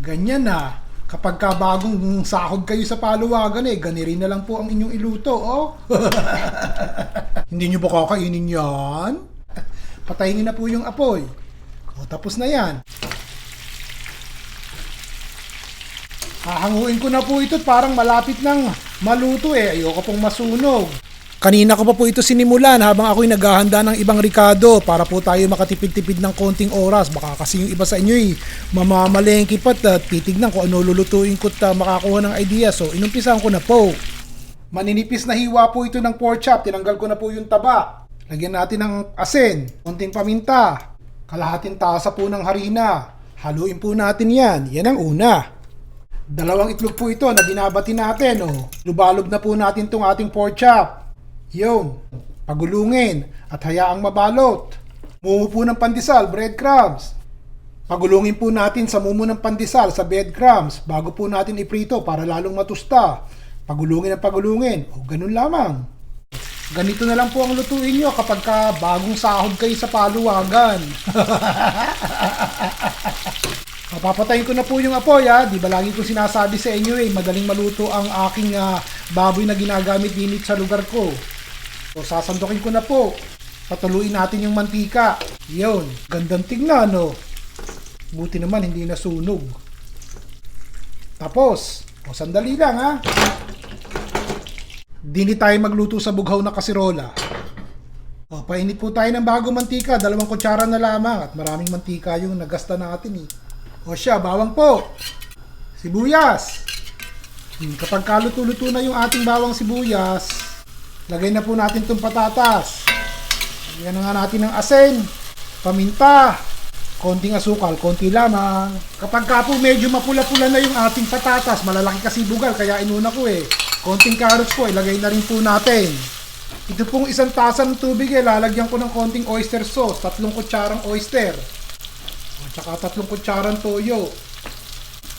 Ganyan na. Kapag ka bagong sahod kayo sa paluwagan eh, gani rin na lang po ang inyong iluto, oh. Hindi nyo ba kakainin yan? Patayin nyo na po yung apoy. O, tapos na yan. Hahanguin ko na po ito parang malapit nang maluto eh. Ayoko pong masunog. Kanina ko pa po ito sinimulan habang ako'y naghahanda ng ibang ricado para po tayo makatipid-tipid ng konting oras. Baka kasi yung iba sa inyo eh, mamamalengki pa't uh, titignan ko ano lulutuin ko at uh, makakuha ng idea. So, inumpisahan ko na po. Maninipis na hiwa po ito ng pork chop. Tinanggal ko na po yung taba. Lagyan natin ng asin, konting paminta, kalahating tasa po ng harina. Haluin po natin yan. Yan ang una. Dalawang itlog po ito na binabati natin. Oh. Lubalog na po natin tong ating pork chop. Yun. Pagulungin at hayaang mabalot. Mumu ng pandesal, breadcrumbs. Pagulungin po natin sa mumu ng pandesal sa breadcrumbs bago po natin iprito para lalong matusta. Pagulungin ang pagulungin. O ganun lamang. Ganito na lang po ang lutuin nyo kapag ka bagong sahod kayo sa paluwagan. Papapatayin ko na po yung apoy ha. Di ba lagi ko sinasabi sa inyo eh, madaling maluto ang aking ah, baboy na ginagamit dinit sa lugar ko. So sasandukin ko na po. Patuluin natin yung mantika. Yun, gandang tignan no. Buti naman hindi nasunog. Tapos, o sandali lang ha. Dini tayo magluto sa bughaw na kasirola. O, painit po tayo ng bagong mantika. Dalawang kutsara na lamang at maraming mantika yung nagasta natin eh. O siya, bawang po. Sibuyas. Hmm, kapag kaluto-luto na yung ating bawang sibuyas, lagay na po natin itong patatas. Lagyan na nga natin ng asin, paminta, konting asukal, konti lamang. Kapag ka po medyo mapula-pula na yung ating patatas, malalaki kasi bugal, kaya inuna ko eh. Konting carrots po, ilagay na rin po natin. Ito pong isang tasa ng tubig eh, lalagyan ko ng konting oyster sauce, tatlong kutsarang oyster. At saka tatlong kutsarang toyo.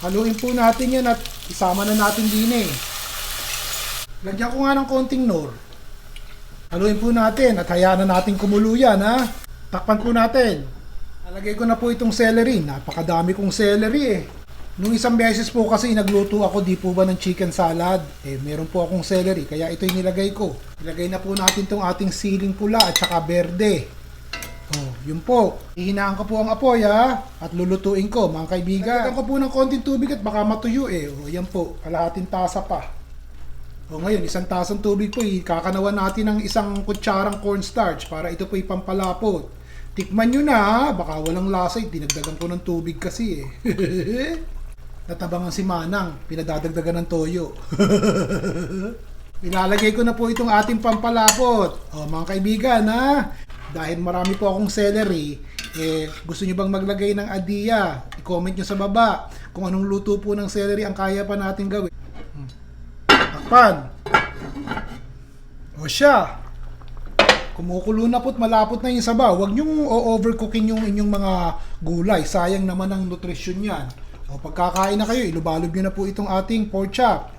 Haluin po natin yan at isama na natin din eh. Lagyan ko nga ng konting nor. Haluin po natin at hayaan na natin kumulo yan ha. Takpan po natin. Nalagay ko na po itong celery. Napakadami kong celery eh. Nung isang beses po kasi nagluto ako di po ba ng chicken salad. Eh meron po akong celery kaya ito yung nilagay ko. Ilagay na po natin itong ating siling pula at saka berde. Oh, yun po. Ihinaan ko po ang apoy ha. At lulutuin ko mga kaibigan. Lagyan ko po ng konting tubig at baka matuyo eh. Oh, yan po. Kalahating tasa pa. O ngayon, isang tasang tubig po, kakanawan natin ng isang kutsarang cornstarch para ito po ipampalapot. Tikman nyo na, baka walang lasa, eh. dinagdagan ko ng tubig kasi eh. Natabangan si Manang, pinadadagdagan ng toyo. Ilalagay ko na po itong ating pampalapot. O mga kaibigan ha, dahil marami po akong celery, eh, gusto nyo bang maglagay ng adiya? I-comment nyo sa baba kung anong luto po ng celery ang kaya pa natin gawin. Takpan. O siya. Kumukulo na po't malapot na yung sabaw. Huwag niyong o-overcookin yung inyong mga gulay. Sayang naman ang nutrisyon yan. O pagkakain na kayo, ilubalog nyo na po itong ating pork chop.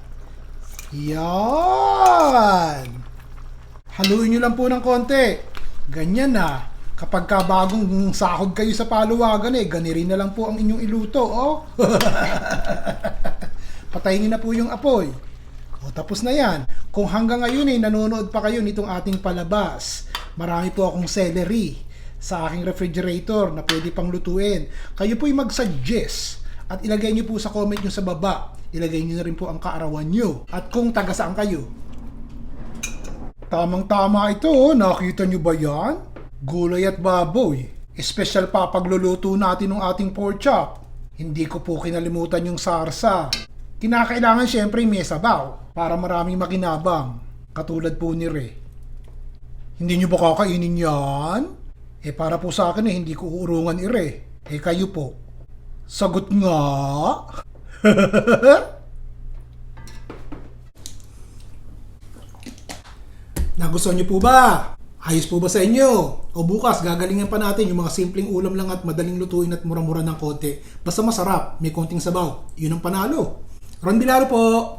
Yan! Haluin nyo lang po ng konti. Ganyan na. Kapag ka bagong sahod kayo sa paluwagan eh, gani rin na lang po ang inyong iluto, oh. Patayin na po yung apoy. O tapos na yan. Kung hanggang ngayon eh, nanonood pa kayo nitong ating palabas, marami po akong celery sa aking refrigerator na pwede pang lutuin. Kayo po'y mag-suggest at ilagay nyo po sa comment nyo sa baba. Ilagay nyo na rin po ang kaarawan nyo. At kung taga saan kayo. Tamang-tama ito, oh. nakita nyo ba yan? Gulay at baboy. Espesyal pa pagluluto natin ng ating pork chop. Hindi ko po kinalimutan yung sarsa. Kinakailangan syempre may sabaw para maraming makinabang. Katulad po ni Re. Hindi nyo ba kakainin yan? Eh para po sa akin eh, hindi ko uurungan i Re. Eh kayo po. Sagot nga. Nagustuhan niyo po ba? Ayos po ba sa inyo? O bukas, gagalingan pa natin yung mga simpleng ulam lang at madaling lutuin at mura-mura ng konti. Basta masarap, may konting sabaw. Yun ang panalo. Ron Bilaro po!